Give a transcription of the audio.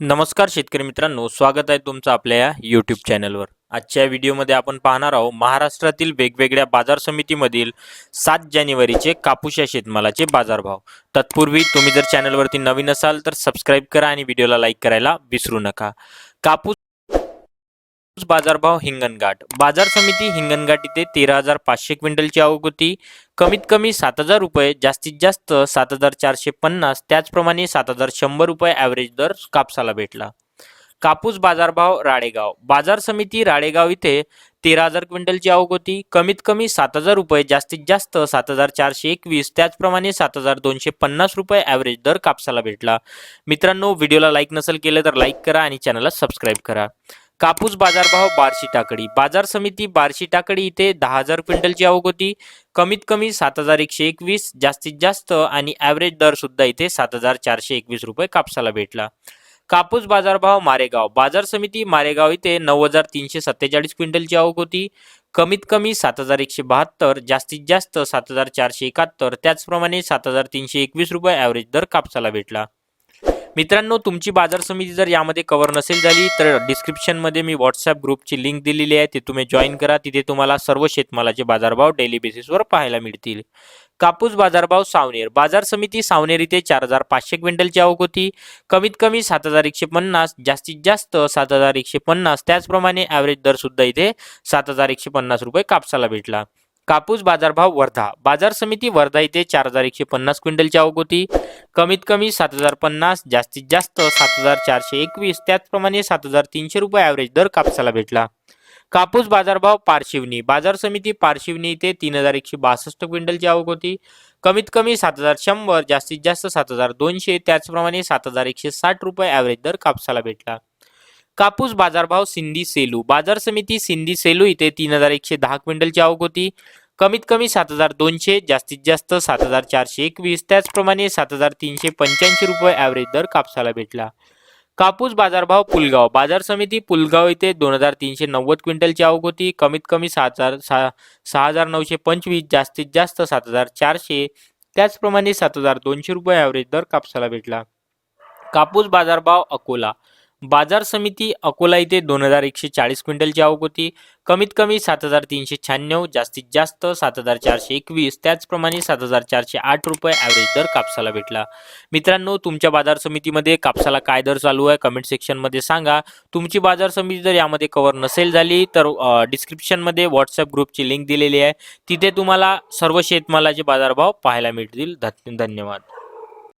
नमस्कार शेतकरी मित्रांनो स्वागत आहे तुमचं आपल्या या यूट्यूब चॅनलवर आजच्या व्हिडिओमध्ये आपण पाहणार आहोत महाराष्ट्रातील वेगवेगळ्या बाजार समितीमधील सात जानेवारीचे कापूस या शेतमालाचे बाजारभाव. तत्पूर्वी तुम्ही जर चॅनलवरती नवीन असाल तर सबस्क्राईब करा आणि व्हिडिओला लाईक करायला विसरू नका. कापूस बाजारभाव हिंगणघाट. बाजार समिती हिंगणघाट इथे तेरा हजार पाचशे क्विंटलची आवक होती. कमीत कमी सात हजार रुपये जास्तीत जास्त सात हजार चारशे पन्नास त्याचप्रमाणे सात हजार शंभर रुपये ॲव्हरेज दर कापसाला भेटला. कापूस बाजारभाव राळेगाव. बाजार समिती राळेगाव इथे तेरा हजार क्विंटलची आवक होती. कमीत कमी सात हजार रुपये जास्तीत जास्त सात हजार चारशे एकवीस त्याचप्रमाणे सात हजार दोनशे पन्नास रुपये ॲव्हरेज दर कापसाला भेटला. मित्रांनो व्हिडिओला लाईक नसेल केलं तर लाईक करा आणि चॅनलला सबस्क्राईब करा. कापूस बाजारभाव बार्शी टाकडी बाजार समिती बार्शी टाकडी इथे दहा हजार क्विंटलची आवक होती. कमीत कमी सात हजार एकशे एकवीस जास्तीत जास्त आणि ॲव्हरेज दर सुद्धा इथे सात हजार चारशे एकवीस रुपये कापसाला भेटला. कापूस बाजारभाव मारेगाव. बाजार समिती मारेगाव इथे नऊ हजार तीनशे सत्तेचाळीस क्विंटलची आवक होती. कमीत कमी सात हजार एकशे बहात्तर जास्तीत जास्त सात हजार चारशे एकाहत्तर त्याचप्रमाणे सात हजार तीनशे एकवीस रुपये ॲव्हरेज दर कापसाला भेटला. मित्रांनो तुमची बाजार समिती जर यामध्ये कव्हर नसेल झाली तर डिस्क्रिप्शनमध्ये मी व्हॉट्सअप ग्रुपची लिंक दिलेली आहे. ते तुम्ही जॉईन करा. तिथे तुम्हाला सर्व शेतमालाचे बाजारभाव डेली बेसिसवर पाहायला मिळतील. कापूस बाजारभाव सावनेर. बाजार समिती सावनेर इथे चार हजार पाचशे क्विंटलची आवक होती. कमीत कमी सात हजार एकशे पन्नास जास्तीत जास्त सात हजार एकशे पन्नास. त्याचप्रमाणे ॲव्हरेज दरसुद्धा इथे सात हजार एकशे पन्नास रुपये कापसाला भेटला. कापूस बाजारभाव वर्धा. बाजार समिती वर्धा इथे चार हजार एकशे पन्नास क्विंटलची आवक होती. कमीत कमी सात हजार पन्नास जास्तीत जास्त सात हजार चारशे एकवीस त्याचप्रमाणे सात हजार तीनशे रुपये ॲव्हरेज दर कापसाला भेटला. कापूस बाजारभाव पारशिवनी. बाजार समिती पारशिवनी इथे तीन हजार एकशे बासष्ट क्विंटलची आवक होती. कमीत कमी सात हजार शंभर जास्तीत जास्त सात हजार दोनशे त्याचप्रमाणे सात हजार एकशे साठ रुपये ॲव्हरेज दर कापसाला भेटला. कापूस बाजारभाव सिंधी सेलू. बाजार समिती सिंधी सेलू इथे तीन हजार एकशे दहा क्विंटलची आवक होती. कमीत कमी सात हजार दोनशे जास्तीत जास्त सात हजार चारशे एकवीस. त्याचप्रमाणे सात हजार तीनशे पंच्याऐंशी रुपये ॲव्हरेज दर कापसाला भेटला. कापूस बाजारभाव पुलगाव. बाजार समिती पुलगाव इथे दोन हजार तीनशे नव्वद क्विंटलची आवक होती. कमीत कमी सात हजार सहा सहा हजार नऊशे पंचवीस जास्तीत जास्त सात हजार चारशे. त्याचप्रमाणे सात हजार दोनशे रुपये ॲव्हरेज दर कापसाला भेटला. कापूस बाजारभाव अकोला. बाजार समिती अकोला इथे दोन हजार एकशे चाळीस क्विंटलची आवक होती. कमीत कमी सात हजार तीनशे शहाण्णव जास्तीत जास्त सात हजार चारशे एकवीस त्याचप्रमाणे सात हजार चारशे आठ रुपये ॲव्हरेज दर कापसाला भेटला. मित्रांनो तुमच्या बाजार समितीमध्ये कापसाला काय दर चालू आहे? कमेंट सेक्शनमध्ये सांगा. तुमची बाजार समिती जर यामध्ये कव्हर नसेल झाली तर डिस्क्रिप्शनमध्ये व्हॉट्सअप ग्रुपची लिंक दिलेली आहे. तिथे तुम्हाला सर्व शेतमालाचे बाजारभाव पाहायला मिळतील. धन्यवाद.